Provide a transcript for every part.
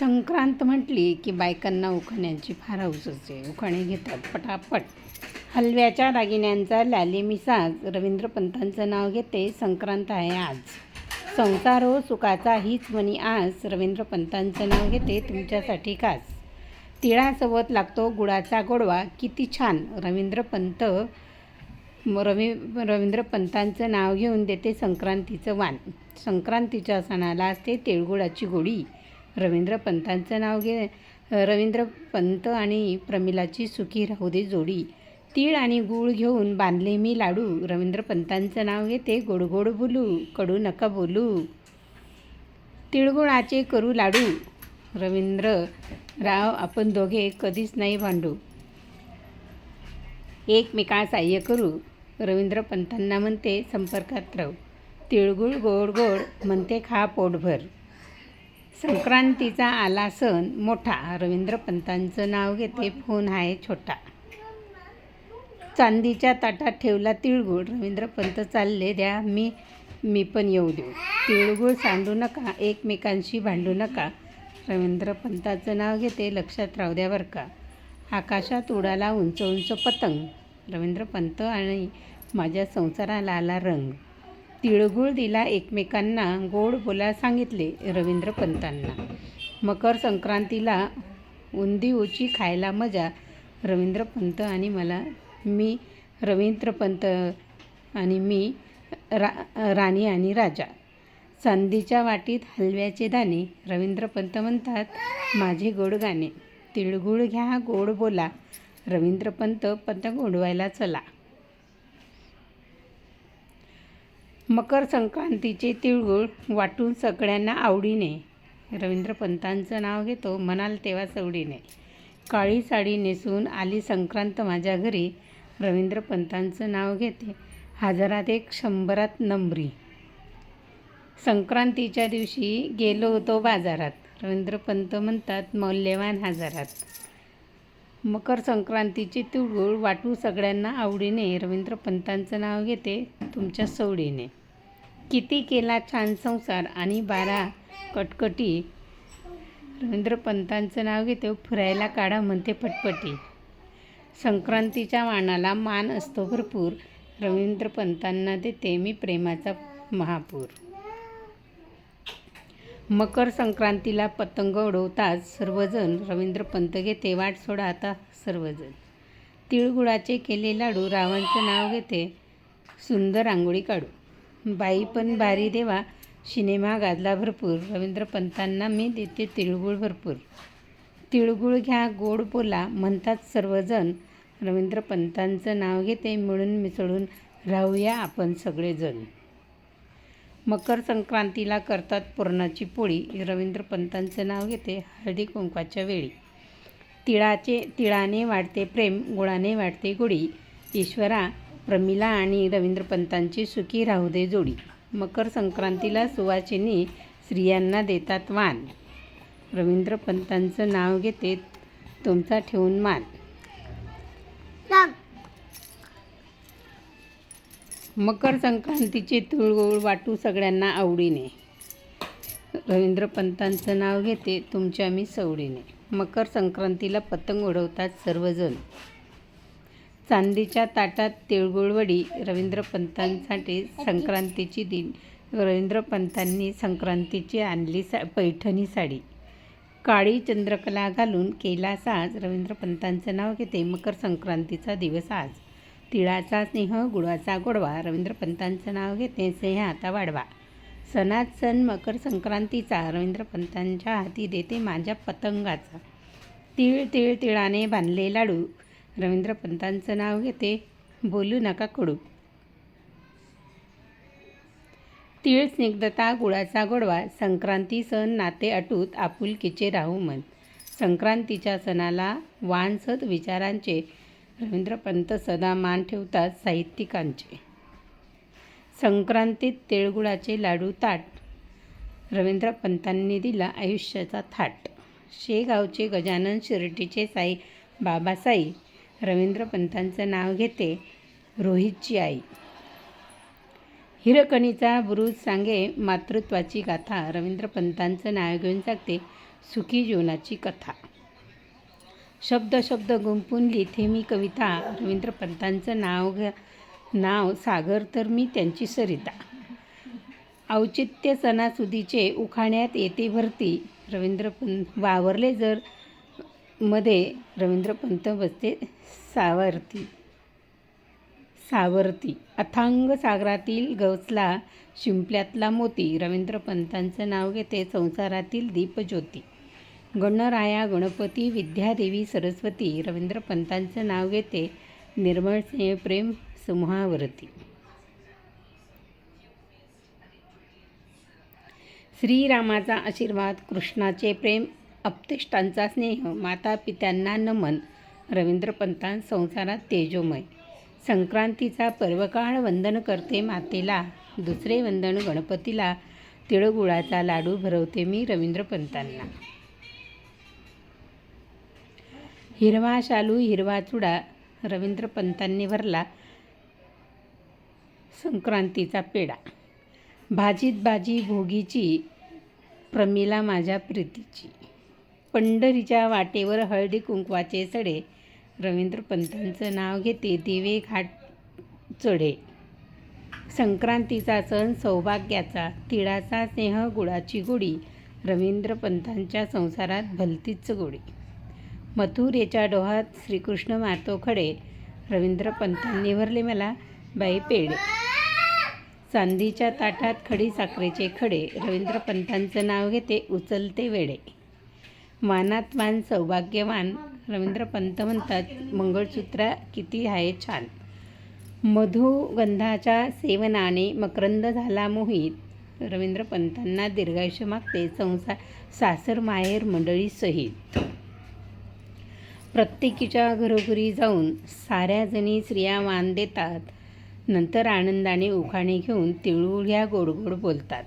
संक्रांत म्हटली की बायकांना उखाण्याची फार हौस असते. उखाणे घेतात पटापट. हलव्याच्या दागिन्यांचा लाले मिसाज रवींद्र पंतांचं नाव घेते संक्रांत आहे आज. संसार हो सुखाचा हीच म्हणी आज रवींद्र पंतांचं नाव घेते तुमच्यासाठी खास. तिळासोबत लागतो गुळाचा गोडवा किती छान. रवींद्र पंत रवी रवींद्र पंतांचं नाव घेऊन देते संक्रांतीचं वाण संक्रांतीच्या सणाला असते तिळगुळाची गोडी. रवींद्र पंतांचं नाव घे. रवींद्र पंत आणि प्रमिलाची सुखी राहू दे जोडी. तीळ आणि गूळ घेऊन बांधले मी लाडू. रवींद्र पंतांचं नाव घेते गोड गोड बोलू. कडू नका बोलू. तिळगुळाचे करू लाडू. रवींद्र राव आपण दोघे कधीच नाही भांडू. एकमेका साह्य करू. रवींद्र पंतांना म्हणते संपर्कात राहू. तिळगुळ गोड गोड म्हणते खा पोटभर. संक्रांतीचा आला सण मोठा. रवींद्र पंतांचं नाव घेते. फोन आहे छोटा. चांदीच्या ताटात ठेवला तिळगुळ. रवींद्र पंत चालले द्या. मी मी पण येऊ देऊ. तिळगुळ सांडू नका. एकमेकांशी भांडू नका. रवींद्र पंताचं नाव घेते. लक्षात राहू द्या बरं का. आकाशात उडाला उंच उंच पतंग. रवींद्र पंत आणि माझ्या संसाराला आला रंग. तिळगुळ दिला एकमेकांना गोड बोला सांगितले रवींद्र पंतांना. मकर संक्रांतीला उंदी उची खायला मजा रवींद्र पंत आणि मला मी रवींद्र पंत आणि मी रा राणी आणि राजा. चांदीच्या वाटीत हलव्याचे दाणे रवींद्र पंत म्हणतात माझे गोड गाणे. तिळगुळ घ्या गोड बोला. रवींद्र पंत पंत गोडवायला चला. मकर संक्रांतीचे तिळगुळ वाटून सगळ्यांना आवडीने. रवींद्र पंतांचं नाव घेतो म्हणाल तेव्हा सवडीने. काळी साडी नेसून आली संक्रांत माझ्या घरी. रवींद्र पंतांचं नाव घेते हजारात एक शंभरात नंबरी. संक्रांतीच्या दिवशी गेलो होतो बाजारात. रवींद्र पंत म्हणतात मौल्यवान हजारात. मकर संक्रांतीचे तिळगुळ वाटू सगळ्यांना आवडीने. रवींद्र पंतांचं नाव घेते तुमच्या सवडीने. किती केला छान संसार आणि बारा कटकटी. रवींद्र पंतांचं नाव घेते फिरायला काढा म्हणते पटपटी. संक्रांतीच्या वाणाला मान असतो भरपूर. रवींद्र पंतांना देते मी प्रेमाचा महापूर. मकर संक्रांतीला पतंग उडवतात सर्वजण रवींद्र पंत घेते वाट सोडा आता सर्वजण. तिळगुळाचे केले लाडू रावांचं नाव घेते सुंदर आंघोळी काढू. बाई पण बारी देवा. सिनेमा गाजला भरपूर. रवींद्र पंतांना मी देते तिळगुळ भरपूर. तिळगुळ घ्या गोड बोला म्हणतात सर्वजण. रवींद्र पंतांचं नाव घेते मिळून मिसळून राहूया आपण सगळेजण. मकर संक्रांतीला करतात पुरणाची पोळी. रवींद्र पंतांचं नाव घेते हळदी कुंकवाच्या वेळी. तिळाचे तिळाने वाढते प्रेम गुळाने वाढते गुढी. ईश्वरा प्रमिला आणि रवींद्र पंतांची सुखी राहू दे जोडी. मकर संक्रांतीला सुवासिनी स्त्रियांना देतात वाण रवींद्र पंतांचं नाव घेते तुमचा ठेवून मान. मकर संक्रांतीचे तिळगुळ वाटू सगळ्यांना आवडीने. रवींद्र पंतांचं नाव घेते तुमच्या मी सवडीने मकर संक्रांतीला पतंग उडवतात सर्वजण. चांदीच्या ताटात तिळगुळवडी रवींद्र पंतांसाठी संक्रांतीची दिन. रवींद्र पंतांनी संक्रांतीची आणली सा पैठणी साडी. काळी चंद्रकला घालून केला साज रवींद्र पंतांचं नाव घेते मकर संक्रांतीचा दिवस आज. तिळाचा स्नेह गुळाचा गोडवा. रवींद्र पंतांचं नाव घेते स्नेह आता वाढवा. सणात सण मकर संक्रांतीचा. रवींद्र पंतांच्या हाती देते माझ्या पतंगाचा. तिळ तिळ तिळाने बांधले लाडू. रवींद्र पंतांचं नाव घेते. बोलू नका कडू. तीळ स्निग्धता गुळाचा गोडवा संक्रांती सण नाते अटूट आपुलकीचे राहू मन. संक्रांतीच्या सणाला वानसत विचारांचे. रवींद्र पंत सदा मान ठेवतात साहित्यिकांचे. संक्रांतीत तिळगुळाचे लाडू ताट. रवींद्र पंतांनी दिला आयुष्याचा थाट. शेगावचे गजानन शिर्डीचे साई बाबासाई. रवींद्र पंतांचं नाव घेते रोहितची आई. हिरकणीचा बुरुज सांगे मातृत्वाची गाथा रवींद्र पंतांचं नाव घेऊन सांगते सुखी जीवनाची कथा. शब्द शब्द गुंपून लिहिते मी कविता रवींद्र पंतांचं नाव घ नाव सागर तर मी त्यांची सरिता. औचित्य सणासुदीचे उखाण्यात येते भरती रवींद्र पंत वावरले जर मध्ये रवींद्र पंत बसते सावरती. सावरती. अथांग सागरातील गवसला शिंपल्यातला मोती. रवींद्र पंतांचं नाव घेते संसारातील दीपज्योती. गणराया गणपती विद्यादेवी सरस्वती. रवींद्र पंतांचं नाव घेते निर्मळ स्नेह प्रेम समूहावरती. श्रीरामाचा आशीर्वाद कृष्णाचे प्रेम अप्तिष्टांचा स्नेह माता पित्यांना नमन रवींद्र पंतां संसारात तेजोमय. संक्रांतीचा पर्वकाळ वंदन करते मातेला दुसरे वंदन गणपतीला तिळगुळाचा लाडू भरवते मी रवींद्र पंतांना. हिरवा शालू हिरवा चुडा रवींद्र पंतांनी भरला संक्रांतीचा पेढा. भाजीत भाजी भोगीची प्रमिला माझ्या प्रीतीची. पंढरीच्या वाटेवर हळदी कुंकवाचे सडे. रवींद्र पंतांचं नाव घेते दिवे घाट चढे. संक्रांतीचा सण सौभाग्याचा तिळाचा स्नेह गुळाची गोडी रवींद्र पंतांच्या संसारात भलतीच गोडी. मथुरेच्या डोहात श्रीकृष्ण मारतो खडे. रवींद्र पंतांनी भरले मला बाई पेढे. चांदीच्या ताटात खडी साखरेचे खडे. रवींद्र पंतांचं नाव घेते उचलते वेडे. मानात्मान सौभाग्यवान रवींद्र पंत म्हणतात मंगळसूत्र किती आहे छान. मधुगंधाच्या सेवनाने मकरंद झाला मोहित. रवींद्र पंतांना दीर्घायुष्य मागते संसार सासर माहेर मंडळी सहित. प्रत्येकीच्या घरोघरी जाऊन साऱ्या जणी स्त्रिया मान देतात. नंतर आनंदाने उखाणे घेऊन तिळगुळ्या गोडगोड बोलतात.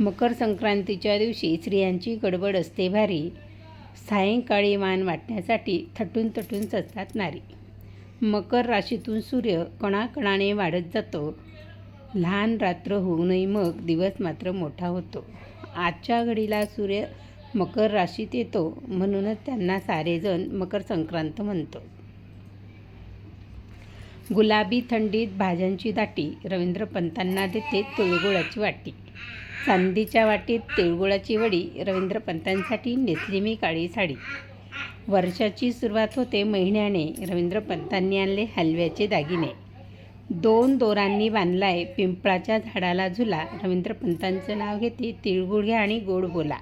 मकर संक्रांतीच्या दिवशी स्त्रियांची गडबड असते भारी. सायंकाळी मान वाटण्यासाठी थटून थटून सजतात नारी. मकर राशीतून सूर्य कणाकणाने वाढत जातो. लहान रात्र होऊनही मग दिवस मात्र मोठा होतो. आजच्या घडीला सूर्य मकर राशीत येतो म्हणूनच त्यांना सारेजण मकर संक्रांत म्हणतो. गुलाबी थंडीत भाज्यांची दाटी रवींद्र पंतांना देते तिळगुळाची वाटी. चांदीच्या वाटीत तिळगुळाची वडी रवींद्र पंतांसाठी नेसली मी काळी साडी. वर्षाची सुरुवात होते महिन्याने रवींद्र पंतांनी आणले हलव्याचे दागिने. दोन दोरांनी बांधलाय पिंपळाच्या झाडाला झुला रवींद्र पंतांचं नाव घेते तिळगुळ घ्या आणि गोड बोला.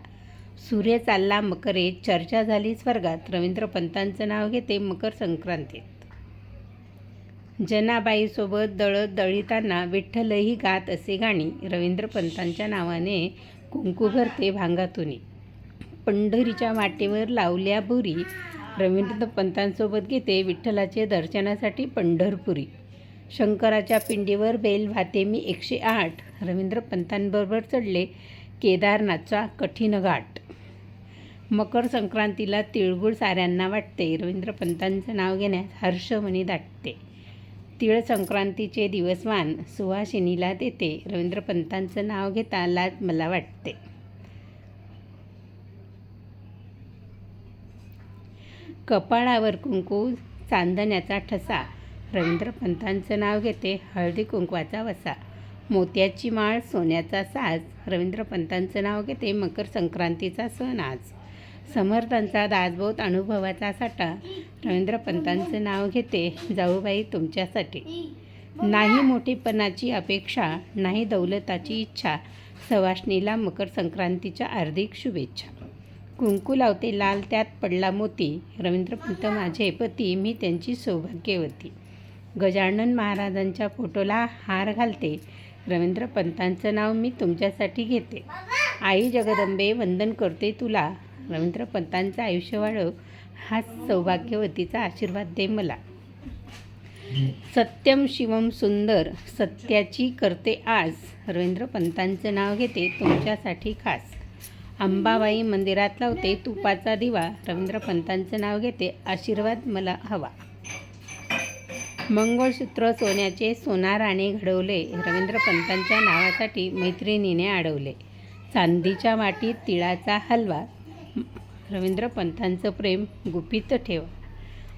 सूर्य चालला मकरेत चर्चा झाली स्वर्गात रवींद्र पंतांचं नाव घेते मकर संक्रांतीत. जनाबाईसोबत दळत दळीताना विठ्ठलही गात असे गाणी रवींद्र पंतांच्या नावाने कुंकू भरते भांगातुनी पंढरीच्या वाटेवर लावल्या बोरी रवींद्र पंतांसोबत घेते विठ्ठलाचे दर्शनासाठी पंढरपुरी. शंकराच्या पिंडीवर बेल भाते मी एकशे आठ. रवींद्र पंतांबरोबर चढले केदारनाथचा कठीण घाट मकर संक्रांतीला तिळगुळ साऱ्यांना वाटते. रवींद्र पंतांचं नाव घेण्यास हर्षमणी दाटते. तिळ संक्रांतीचे दिवसमान सुहासिनीला देते. रवींद्र पंतांचं नाव घेता लाज मला वाटते. कपाळावर कुंकू चांदण्याचा ठसा. रवींद्र पंतांचं नाव घेते हळदी कुंकवाचा वसा. मोत्याची माळ सोन्याचा साज. रवींद्र पंतांचं नाव घेते मकर संक्रांतीचा सण आज. समर्थांचा दासबोध अनुभवाचा साठा रवींद्र पंतांचं नाव घेते जाऊबाई तुमच्यासाठी. नाही मोठेपणाची अपेक्षा नाही दौलताची इच्छा सवाष्णीला मकर संक्रांतीच्या हार्दिक शुभेच्छा. कुंकू लावते लाल त्यात पडला मोती रवींद्रपंत माझे पती मी त्यांची सौभाग्यवती. गजानन महाराजांच्या फोटोला हार घालते रवींद्र पंतांचं नाव मी तुमच्यासाठी घेते. आई जगदंबे वंदन करते तुला रवींद्र पंतांचं आयुष्य वाढव हा सौभाग्यवतीचा आशीर्वाद दे मला. सत्यम शिवम सुंदर सत्याची करते आज. रवींद्र पंतांचं नाव घेते तुमच्यासाठी खास. अंबाबाई मंदिरात लावते तुपाचा दिवा. रवींद्र पंतांचं नाव घेते आशीर्वाद मला हवा. मंगळसूत्र सोन्याचे सोनाराने घडवले. रवींद्र पंतांच्या नावासाठी मैत्रिणीने अडवले चांदीच्या वाटीत तिळाचा हलवा. रवींद्र पंतांचं प्रेम गुपित ठेवा.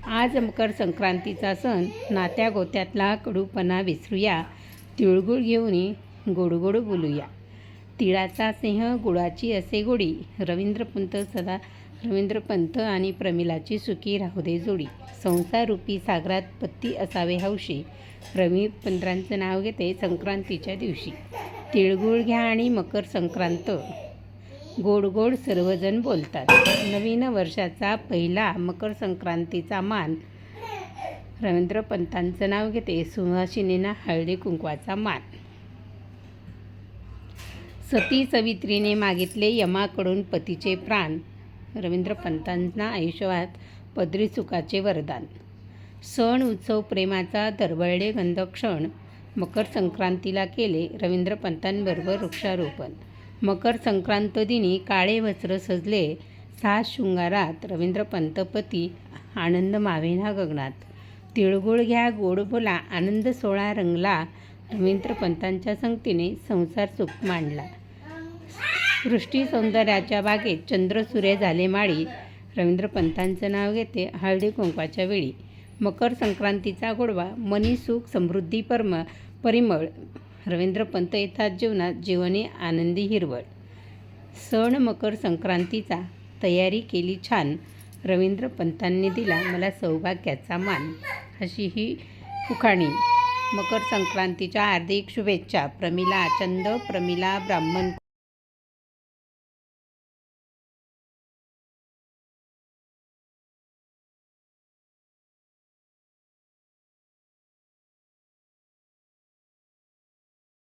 आज मकर संक्रांतीचा सण नात्या गोत्यातला कडूपणा विसरूया तिळगुळ घेऊन गोडगोड बोलूया. तिळाचा सिंह गुळाची असे गोडी रवींद्र पंत सदा रवींद्र पंत आणि प्रमिलाची सुखी राहू दे जोडी. संसाररूपी सागरात पत्ती असावे हौशी. रवी पंत्रांचं नाव घेते संक्रांतीच्या दिवशी. तिळगुळ घ्या आणि मकर संक्रांत गोड गोड सर्वजण बोलतात. नवीन वर्षाचा पहिला मकर संक्रांतीचा मान. रवींद्र पंतांचं नाव घेते. सुहासिनीना हळदी कुंकवाचा मान. सती सवित्रीने मागितले यमाकडून पतीचे प्राण. रवींद्र पंतांना आयुष्यात पदरी सुखाचे वरदान. सण उत्सव प्रेमाचा दरवळले गंध क्षण मकर संक्रांतीला केले रवींद्र पंतांबरोबर वृक्षारोपण. मकर संक्रांत दिनी काळे वस्त्र सजले सात शृंगारात रवींद्र पंतपती आनंद मावेना गगनात. तिळगुळ घ्या गोड बोला आनंद सोळा रंगला रवींद्र पंतांच्या संगतीने संसार सुख मांडला. सृष्टी सौंदर्याच्या बागेत चंद्र सूर्य झाले माळी. रवींद्र पंतांचं नाव घेते हळदी कुंकवाच्या वेळी. मकर संक्रांतीचा गोडवा मनी सुख समृद्धी परम परिमळ. रवींद्र पंत येतात जीवनात जीवने आनंदी हिरवळ. सण मकर संक्रांतीचा तयारी केली छान. रवींद्र पंतांनी दिला मला सौभाग्याचा मान. अशी ही उखाणी. मकर संक्रांतीच्या हार्दिक शुभेच्छा. प्रमिला आचंद प्रमिला ब्राह्मण